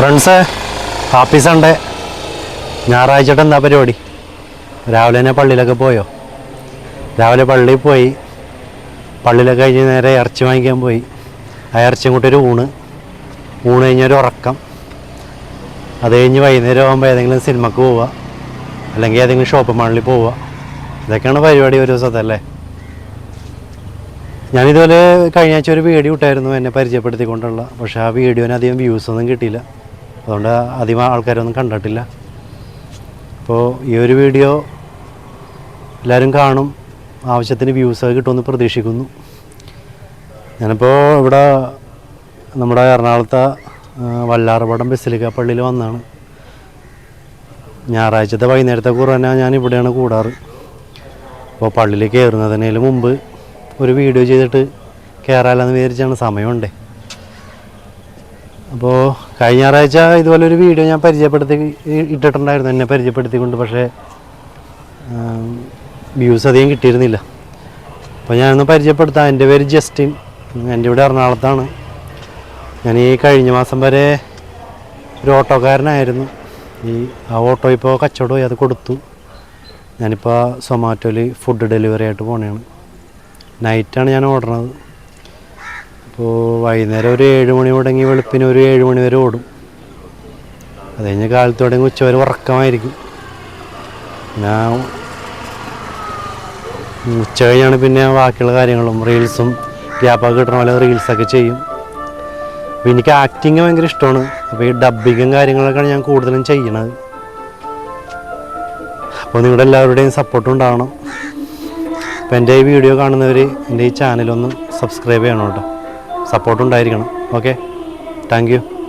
Friends happy Sunday ഞായറാഴ്ചട്ട് എന്താ പരിപാടി? രാവിലെ തന്നെ പള്ളിയിലൊക്കെ പോയോ? രാവിലെ പള്ളിയിൽ പോയി. പള്ളിയിലൊക്കെ കഴിഞ്ഞ് നേരെ ഇറച്ചി വാങ്ങിക്കാൻ പോയി. ആ ഇറച്ചിയും കൂട്ടി ഒരു ഊണ്. ഊണ് കഴിഞ്ഞൊരു ഉറക്കം. അത് കഴിഞ്ഞ് വൈകുന്നേരം ആകുമ്പോൾ ഏതെങ്കിലും സിനിമക്ക് പോവുക അല്ലെങ്കിൽ ഏതെങ്കിലും ഷോപ്പ് മാളിൽ പോവുക ഇതൊക്കെയാണ് പരിപാടി ഒരു ദിവസത്തെ അല്ലേ? ഞാനിതുപോലെ കഴിഞ്ഞ ആഴ്ച ഒരു വീഡിയോ ഇട്ടായിരുന്നു എന്നെ പരിചയപ്പെടുത്തിക്കൊണ്ടുള്ള. പക്ഷേ ആ വീഡിയോന് അധികം വ്യൂസ് ഒന്നും കിട്ടിയില്ല. അതുകൊണ്ട് അധികം ആൾക്കാരൊന്നും കണ്ടിട്ടില്ല. അപ്പോൾ ഈ ഒരു വീഡിയോ എല്ലാവരും കാണും. ആവശ്യത്തിന് വ്യൂസ് കിട്ടുമെന്ന് പ്രതീക്ഷിക്കുന്നു. ഞാനിപ്പോൾ ഇവിടെ നമ്മുടെ എറണാകുളത്തെ വല്ലാറുപടം ബസ്സിലിക്ക പള്ളിയിൽ വന്നാണ്. ഞായറാഴ്ചത്തെ വൈകുന്നേരത്തെ കുറവന ഞാൻ ഇവിടെയാണ് കൂടാറ്. അപ്പോൾ പള്ളിയിൽ കയറുന്നതിന് മുമ്പ് ഒരു വീഡിയോ ചെയ്തിട്ട് കയറാലെന്ന് വിചാരിച്ചാണ് സമയമുണ്ടേ. അപ്പോൾ കഴിഞ്ഞ ഞായറാഴ്ച ഇതുപോലെ ഒരു വീഡിയോ ഞാൻ പരിചയപ്പെടുത്തി ഇട്ടിട്ടുണ്ടായിരുന്നു. എന്നെ പരിചയപ്പെടുത്തിക്കൊണ്ട് പക്ഷേ വ്യൂസ് അധികം കിട്ടിയിരുന്നില്ല. അപ്പോൾ ഞാനൊന്ന് പരിചയപ്പെടുത്താം. എന്റെ പേര് ജസ്റ്റിൻ. എന്റെ ഇവിടെ എറണാകുളത്താണ്. ഞാൻ ഈ കഴിഞ്ഞ മാസം വരെ ഒരു ഓട്ടോക്കാരനായിരുന്നു. ഈ ആ ഓട്ടോ ഇപ്പോൾ കച്ചവടമായി. അത് കൊടുത്തു. ഞാനിപ്പോൾ സൊമാറ്റോയിൽ ഫുഡ് ഡെലിവറി ആയിട്ട് പോണേണ് നൈറ്റാണ് ഞാൻ ഓടണത് അപ്പോൾ വൈകുന്നേരം ഒരു ഏഴ് മണി തുടങ്ങി വെളുപ്പിന് ഒരു ഏഴ് മണി വരെ ഓടും. അത് കഴിഞ്ഞ് കാലത്ത് തുടങ്ങി ഉച്ച വരെ ഉറക്കമായിരിക്കും ഞാൻ ഉച്ച കഴിഞ്ഞാണ് പിന്നെ ബാക്കിയുള്ള കാര്യങ്ങളും റീൽസും ഗ്യാപ്പൊക്കെ കിട്ടണ പോലെ റീൽസൊക്കെ ചെയ്യും. അപ്പോൾ എനിക്ക് ആക്ടിങ് ഭയങ്കര ഇഷ്ടമാണ്. അപ്പോൾ ഈ ഡബിങ്ങും കാര്യങ്ങളൊക്കെയാണ് ഞാൻ കൂടുതലും ചെയ്യണത്. അപ്പോൾ നിങ്ങളുടെ എല്ലാവരുടെയും സപ്പോർട്ട് ഉണ്ടാവണം. അപ്പോൾ എന്റെ ഈ വീഡിയോ കാണുന്നവർ എന്റെ ഈ ചാനലൊന്ന് സബ്സ്ക്രൈബ് ചെയ്യണം കേട്ടോ. സപ്പോർട്ട് ഉണ്ടായിരിക്കണം ഓക്കെ? Thank you.